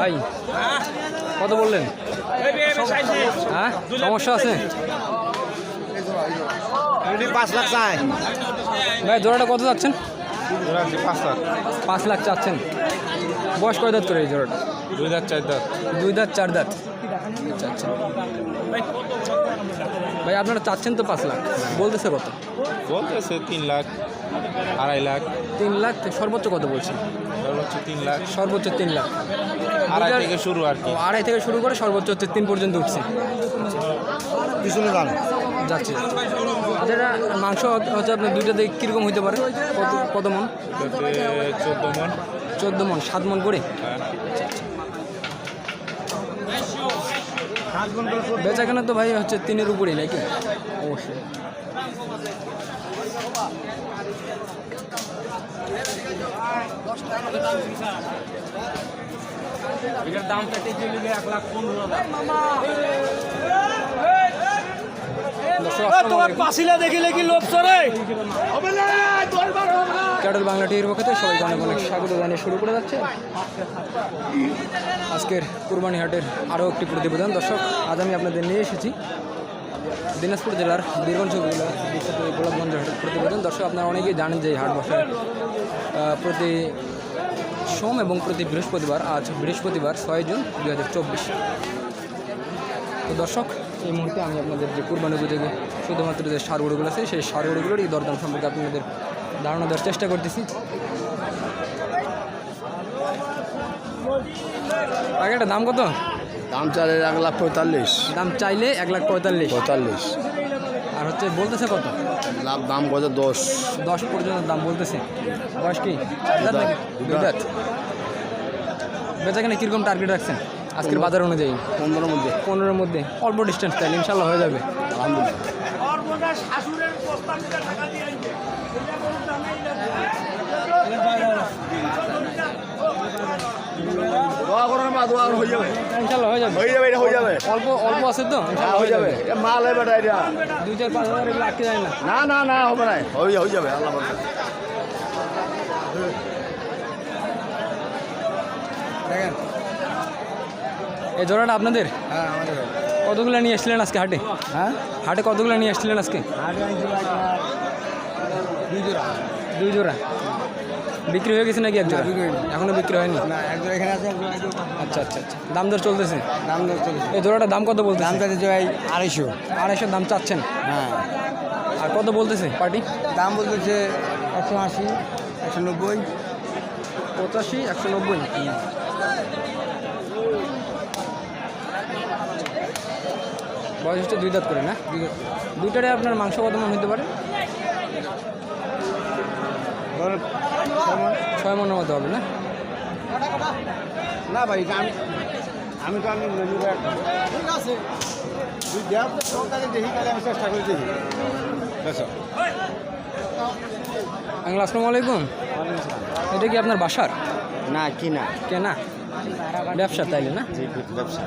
ভাই কত বললেন? হ্যাঁ? সমস্যা আছে? পাঁচ লাখ চাই। ভাই জোড়াটা কত যাচ্ছেন পাঁচ লাখ। পাঁচ লাখ চাচ্ছেন। বয়স কয় দাঁত করে এই জোড়াটা? দুই দাঁত চার দাঁত। দুই দাঁত চার দাঁত। আচ্ছা আচ্ছা ভাই আপনারা চাচ্ছেন তো পাঁচ লাখ। বলতেছে কত? বলতেছে তিন লাখ আড়াই লাখ। তিন লাখ সর্বোচ্চ কত বলছেন? সর্বোচ্চ তিন লাখ। সর্বোচ্চ তিন লাখ। আড়াই থেকে শুরু আর কি। আড়াই থেকে শুরু করে সর্বোচ্চ হচ্ছে তিন পর্যন্ত উঠছে। পিছনে যান। যাচ্ছে। আচ্ছা এটা মাংস হচ্ছে আপনার দুইটা দিকে কীরকম হইতে পারে? কত কত মন? চোদ্দ মন। চোদ্দ মন সাত মন করে? বেচা কেনা তো ভাই হচ্ছে তিনের উপরেই নাকি? অবশ্যই। এটার দামটা কেটে নিলে এক লাখ পনেরো ক্যাডল বাংলা টিভির পক্ষ থেকে সবাইকে অনেক অনেক স্বাগত জানিয়ে শুরু করে যাচ্ছে। আজকের কুরবানি হাটের আরও একটি প্রতিবেদন। দর্শক, আজ আমি আপনাদের নিয়ে এসেছি দিনাজপুর জেলার বীরগঞ্জ উপজেলার গোলাপগঞ্জ হাটের প্রতিবেদন। দর্শক, আপনারা অনেকেই জানেন যে হাট বসে প্রতি সোম এবং প্রতি বৃহস্পতিবার, আজ বৃহস্পতিবার, ছয় জুন দু হাজার চব্বিশ। তো দর্শক এই মুহূর্তে আমি আপনাদের যে কুরবানি উপযোগী শুধুমাত্র যে সারগুড়িগুলো আছে সেই সারগুড়িগুলোর এই দরদাম সম্পর্কে আপনাদের ধারণা দেওয়ার চেষ্টা করতেছি। আগে একটা দাম কত? দাম চাইলে এক লাখ পঁয়তাল্লিশ। দাম চাইলে এক লাখ পঁয়তাল্লিশ। পঁয়তাল্লিশ। আর হচ্ছে বলতেছে কত? লাভ দাম কত দশ। দশ পর্যন্ত দাম বলতেছে। বয়স কি? বেচা কেন কীরকম টার্গেট রাখছেন? আজকের বাজার অনুযায়ী? পনেরোর মধ্যে। পনেরোর মধ্যে। অল্প ডিস্টেন্স তাহলে ইনশাল্লাহ হয়ে যাবে। যাবে ইনশাল্লাহ হয়ে যাবে। হয়ে যাবে এটা হয়ে যাবে। অল্প অল্প আছে তো হ্যাঁ হয়ে যাবে। মাল হবে এটা এটা। দুই চার পাঁচ হাজার এগুলো আটকে যায় না। না না না হবে না। হয়ে হয়ে যাবে আল্লাহ দেখেন এই জোড়াটা আপনাদের? হ্যাঁ কতগুলো নিয়ে এসেছিলেন আজকে হাটে? হ্যাঁ? হাটে কতগুলো নিয়ে এসেছিলেন আজকে? দুই জোড়া। দুই জোড়া? বিক্রি হয়ে গেছে নাকি এক জোড়া? বিক্রি হয়নি। এখনও বিক্রি হয়নি? আচ্ছা আচ্ছা আচ্ছা। দাম দর চলতেছে? দাম দর চল্লিশ এই জোড়াটার দাম কত বলতে দাম চাইছে জয় আড়াইশো। আড়াইশো দাম চাচ্ছেন? হ্যাঁ। আর কত বলতেছে পার্টি? দাম বলতেছে একশো আশি একশো নব্বই। পঁচাশি একশো নব্বই? বয়স হচ্ছে দুই দাঁত করে না? দুইটারে আপনার মাংস কত মন হতে পারে? ছয় মনের মতো হবে না? না ভাই আমি আমি তো আমি ঠিক আছে। তুই দেখ। দেখি তাহলে আমি চেষ্টা করে দেখি। আচ্ছা। আঙ্গল আসসালামু আলাইকুম। এটা কি আপনার বাসার? না কি না। কেনা? ব্যবসা তাইলে না? ব্যবসা।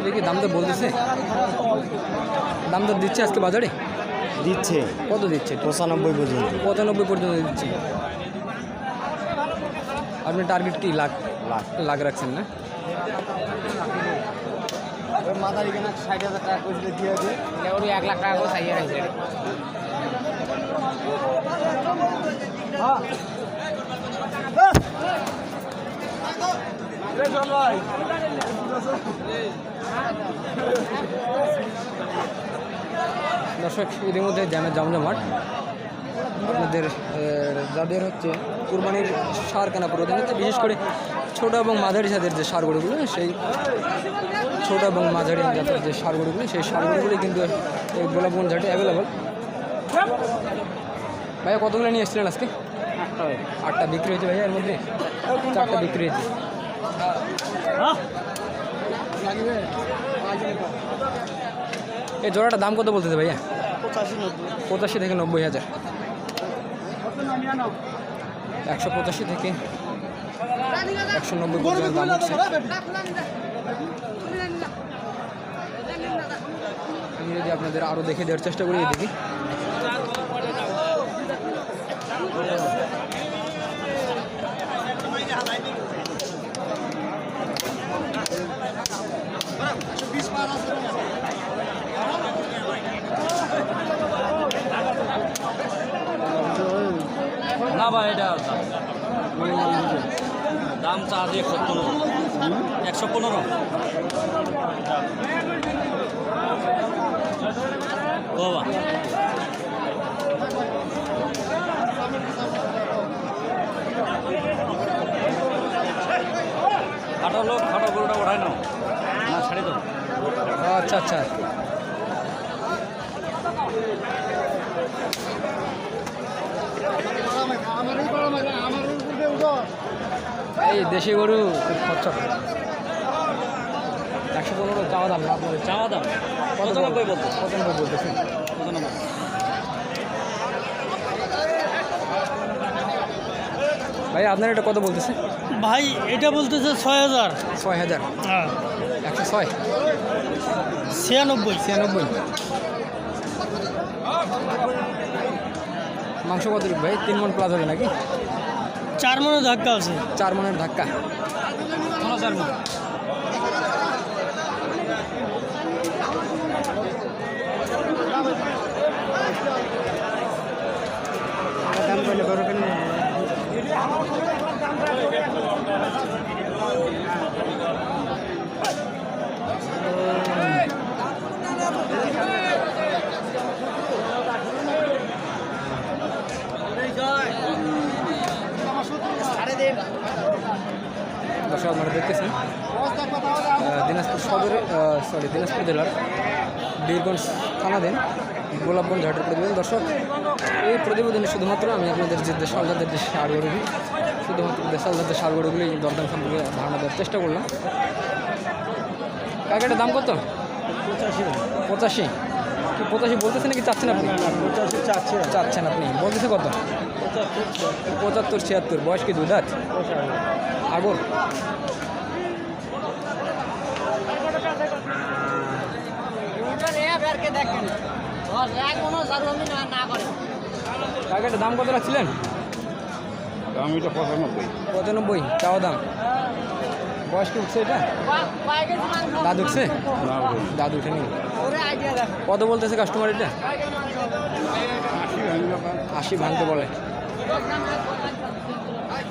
এটা কি দাম দর বলতেছে? দাম দর দিচ্ছে আজকে বাজারে? দিচ্ছে। কত দিচ্ছে? পঁচানব্বই পর্যন্ত। পঁচানব্বই পর্যন্ত দিচ্ছে। আপনি টার্গেট কি? লাখ লাখ। লাখ রাখছেন না? মাথার এখানে ষাট হাজার টাকা করে দিয়ে আছে ওর এক লাখ টাকা করে চাইয়ে রাখছে। দর্শক ইতিমধ্যে জানা জমজমাট। আপনাদের যাদের হচ্ছে কুরবানির সার কেনা প্রয়োজন হচ্ছে বিশেষ করে ছোট এবং মাঝারি জাতের যে সারগরুগুলো সেই ছোট এবং মাঝারি জাতের যে সারগরুগুলো সেই সারগরুগুলি কিন্তু এই গোলাপগঞ্জ ঘাটে অ্যাভেলেবল ভাইয়া কতগুলো নিয়ে এসেছিলেন আজকে? আটটা বিক্রি হয়েছে ভাইয়া এর মধ্যে? চারটা বিক্রি হয়েছে। এই জোড়াটা দাম কত বলতেছে ভাইয়া? পঁচাশি থেকে নব্বই হাজার। একশো পঁচাশি থেকে একশো নব্বই পর্যন্ত দাম হচ্ছে। আমি যদি আপনাদের আরও দেখে দেওয়ার চেষ্টা করি এদিকে না ভাই, এটা দাম চা আছে একশো পনেরো। একশো পনেরো বাবা খাটো লোক খাটো গরুটা ওঠাই নাও। আচ্ছা আচ্ছা। এই দেশি গরু খুব খরচা। একশো পনেরো চাওয়া দাম না আপনাদের চাওয়া দাম? পঁচানব্বই বলতো পঁচানব্বই বলতেছেন পঁচানব্বই। ভাই আপনার এটা কত বলতেছে? ভাই এটা বলতেছে ছয় হাজার। ছয় হাজার। হ্যাঁ। একশো ছয়? ছিয়ানব্বই। ছিয়ানব্বই। মাংস কত ভাই? তিন মন প্লাস হবে নাকি? চার মনে ধাক্কা আছে। চার মনের ধাক্কা। দাম করলে বড় কেন? দর্শক আপনারা দেখতেছেন দিনাজপুর সদরে সরি দিনাজপুর জেলার বীরগঞ্জ থানাধীন গোলাপগঞ্জ ঘাটের প্রতিবেদন। দর্শক এই প্রতিবেদনে শুধুমাত্র আমি আপনাদের যে দেশাল জাতের যে সারগরুগুলি শুধুমাত্র দেশাল জাতের সারগরুগুলি দরদাম সম্পর্কে ধারণা দেওয়ার চেষ্টা করলাম। কাকাটার দাম কত? পঁচাশি। পঁচাশি। কি পঁচাশি বলতেছেন নাকি চাচ্ছেন আপনি? পঁচাশি চাচ্ছে চাচ্ছেন আপনি। বলতেছে কত? পঁচাত্তর ছিয়াত্তর। বয়স কি দুই দাঁত? আগর। কাকাটার দাম কত রাখছিলেন? আমি এটা পঁচানব্বই। পঁচানব্বই চাওয়া দাম। বয়স কি উঠছে এটা? দাঁত উঠছে? দাঁত উঠেনি। কত বলতেছে কাস্টমার এটা? আশি ভাঙতে বলে।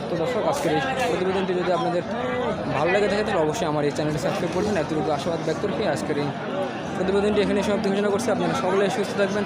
তো দর্শক আজকের এই প্রতিবেদনটি যদি আপনাদের ভালো লেগে থাকে তাহলে অবশ্যই আমার এই চ্যানেলটি সাবস্ক্রাইব করবেন। এতটুকু আশাবাদ ব্যক্ত রেখে আজকের এই প্রতিবেদনটি এখানে সমাপ্তি ঘোষণা করছি। আপনারা সকলে সুস্থ থাকবেন।